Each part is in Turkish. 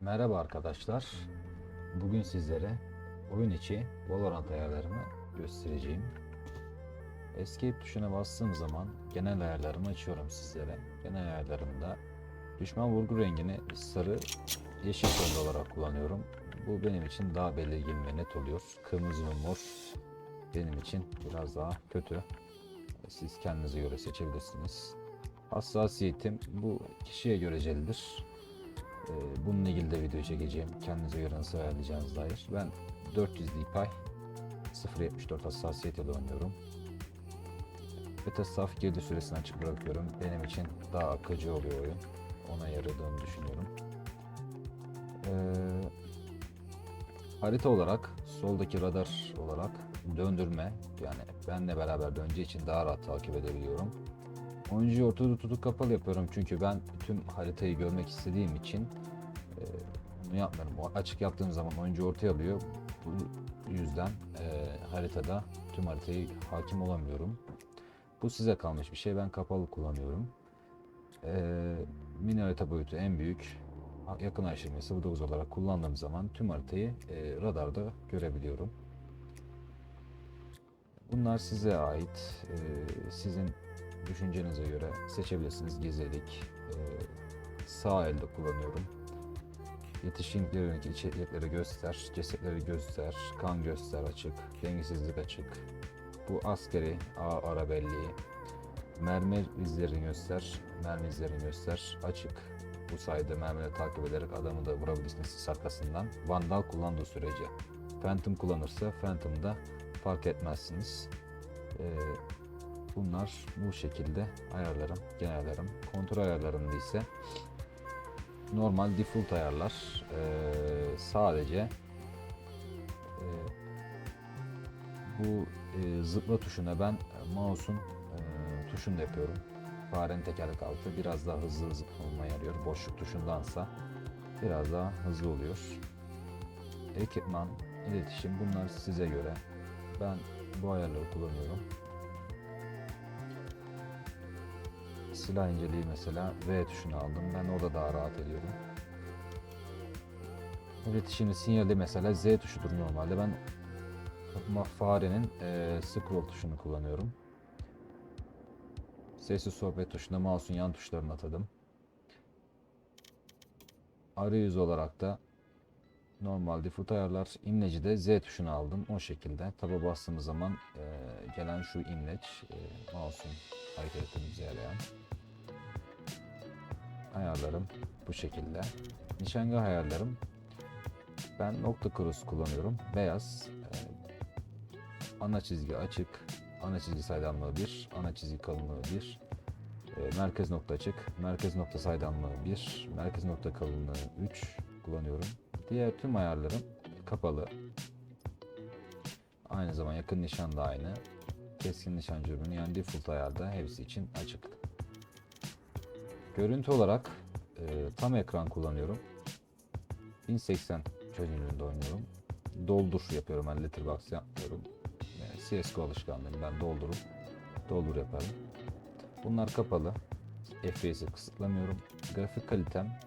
Merhaba arkadaşlar. Bugün sizlere oyun içi Valorant ayarlarımı göstereceğim. Escape tuşuna bastığım zaman genel ayarlarımı açıyorum sizlere. Genel ayarlarımda düşman vurgu rengini sarı, yeşil tonda olarak kullanıyorum. Bu benim için daha belirgin ve net oluyor. Kırmızı ve mor benim için biraz daha kötü. Siz kendinize göre seçebilirsiniz. Hassasiyetim bu kişiye görecelidir. Ee, bununla ilgili de video çekeceğim. Kendinize göre nasıl ayarlayacağınız dair. Ben 400 DPI 0.74 hassasiyet ile oynuyorum. Beta saf girdi süresini açık bırakıyorum. Benim için daha akıcı oluyor oyun. Ona yaradığını düşünüyorum. Ee, harita olarak soldaki radar olarak döndürme yani benle beraber döneceği için daha rahat takip edebiliyorum. Oyuncuyu ortada tutup kapalı yapıyorum çünkü ben tüm haritayı görmek istediğim için e, bunu yapmıyorum. Açık yaptığım zaman oyuncu ortaya alıyor. Bu yüzden e, haritada tüm haritayı hakim olamıyorum. Bu size kalmış bir şey. Ben kapalı kullanıyorum. E, mini harita boyutu en büyük. Yakın aşırmayı 09 olarak kullandığım zaman tüm haritayı e, radarda görebiliyorum. Bunlar size ait. E, sizin düşüncenize göre seçebilirsiniz. Gizlilik, e, sağ elde kullanıyorum. Yetişkinliklere yönelik içerikleri göster, cesetleri göster, kan göster açık, dengesizlik açık. Bu askeri, A ara belleği, mermi izlerini göster, mermi izlerini göster, açık. Bu sayede mermileri takip ederek adamı da vurabilirsiniz sis arkasından. Vandal kullandığı sürece. Phantom kullanırsa Phantom'da fark etmezsiniz. Ee, Bunlar bu şekilde ayarlarım, genel ayarlarım. Kontrol ayarlarımda ise normal default ayarlar. Ee, sadece e, bu e, zıpla tuşuna ben mouse'un e, tuşunu da yapıyorum. Farenin tekerlek altı biraz daha hızlı zıplamama yarıyor. Boşluk tuşundansa biraz daha hızlı oluyor. Ekipman, iletişim bunlar size göre. Ben bu ayarları kullanıyorum. silah inceliği mesela V tuşunu aldım. Ben orada daha rahat ediyorum. İletişimi sinyali mesela Z tuşudur normalde. Ben farenin e, scroll tuşunu kullanıyorum. Sessiz sohbet tuşuna mouse'un yan tuşlarını atadım. Arayüz olarak da normal default ayarlar. İmleci de Z tuşunu aldım. O şekilde. Taba bastığımız zaman e, gelen şu imleç e, mouse'un hareketini düzenleyen ayarlarım bu şekilde. Nişangah ayarlarım ben nokta cross kullanıyorum. Beyaz e, ana çizgi açık, ana çizgi saydamlığı 1, ana çizgi kalınlığı 1, e, merkez nokta açık, merkez nokta saydamlığı 1, merkez nokta kalınlığı 3 kullanıyorum. Diğer tüm ayarlarım kapalı. Aynı zaman yakın nişan da aynı. Keskin nişan cürbünü yani default ayarda hepsi için açık. Görüntü olarak e, tam ekran kullanıyorum. 1080 çözünürlüğünde oynuyorum. Doldur yapıyorum. Ben letterbox yapmıyorum. Yani CSGO alışkanlığım. Ben doldurup doldur yaparım. Bunlar kapalı. FPS'i kısıtlamıyorum. Grafik kalitem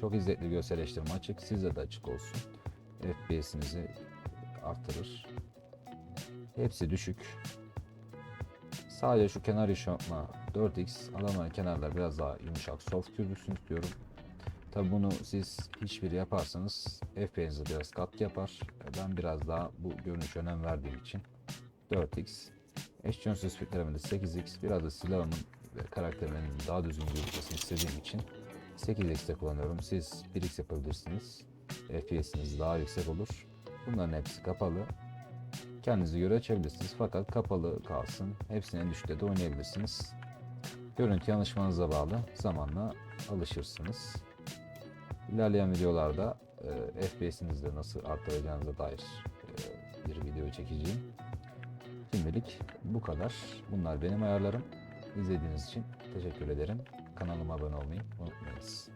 çok izzetli gösterleştirme açık. Sizde de açık olsun. FPS'inizi artırır. Hepsi düşük. Sadece şu kenar yaşatma 4x adamların kenarlar biraz daha yumuşak soft gözüksün istiyorum. Tabi bunu siz hiçbir yaparsanız FPS'e biraz kat yapar. Ben biraz daha bu görünüşe önem verdiğim için 4x. Eşcinsel speedlerimde 8x. Biraz da silahımın ve karakterimin daha düzgün gözükmesini istediğim için 8x'te kullanıyorum. Siz 1x yapabilirsiniz. FPS'iniz daha yüksek olur. Bunların hepsi kapalı. Kendinize göre açabilirsiniz fakat kapalı kalsın. Hepsini en düşükte de oynayabilirsiniz. Görüntü alışmanıza bağlı. Zamanla alışırsınız. İlerleyen videolarda e, FPS'inizi nasıl arttıracağınıza dair e, bir video çekeceğim. Şimdilik bu kadar. Bunlar benim ayarlarım. İzlediğiniz için teşekkür ederim. Kanalıma abone olmayı unutmayınız.